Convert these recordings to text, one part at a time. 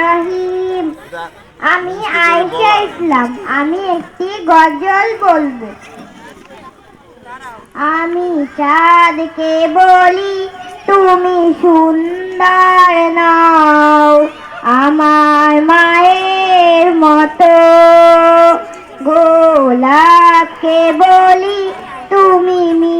রহিম। আমি আয়েশা ইসলাম। আমি একটি গজল বলব। আমি চাঁদকে বলি তুমি সুন্দর নাও আমার মায়ের মতো। গোলাপকে বলি তুমি মিষ্টি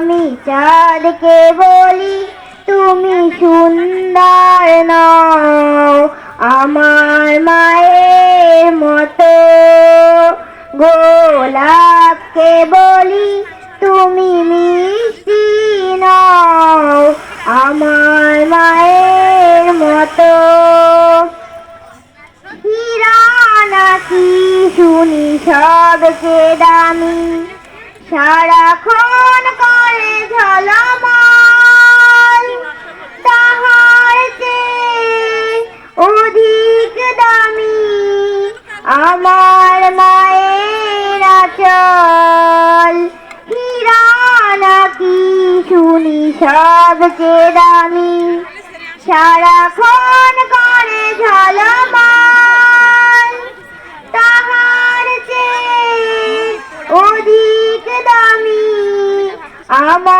আমি চাঁদকে বলি, তুমি সুন্দর নও। আমার মায়ের মতো গোলাপকে বলি, তুমি মিষ্টি নও। আমার মায়ের মতো নাকি শুনি সবচেয়ে দামি? সারাক্ষণ অধিক দামি আমার মায়ের আচল। হীরা নাকি শুনি সবচেয়ে দামি। সারাক্ষণ করে ঝলমল তাহার চেয়ে অধিক দামি। আমার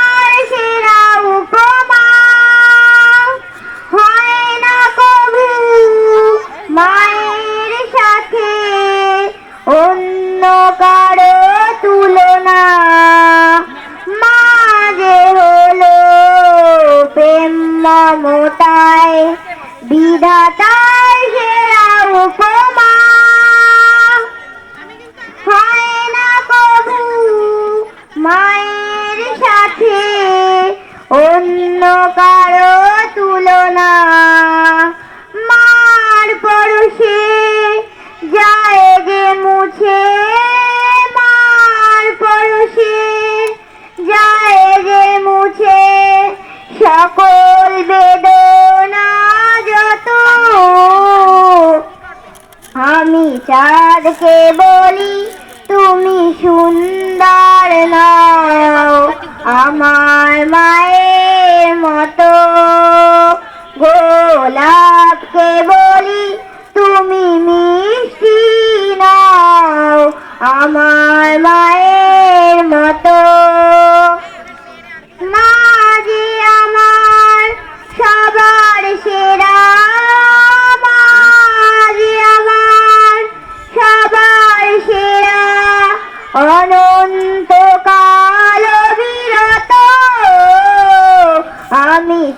বিধাতার সেরা উপমা। হয় না কবু মায়ের সাথে অন্য কারও তুলনা। চাঁদকে বলি তুমি সুন্দর নও। আমার মায়ের মতো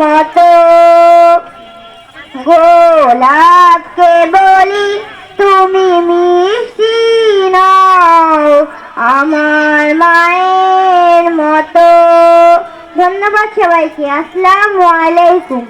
মতো গোলাপকে বলি তুমি মিষ্টি নাও আমার মায়ের মতো। ধন্যবাদ সবাইকে আসসালামু আলাইকুম।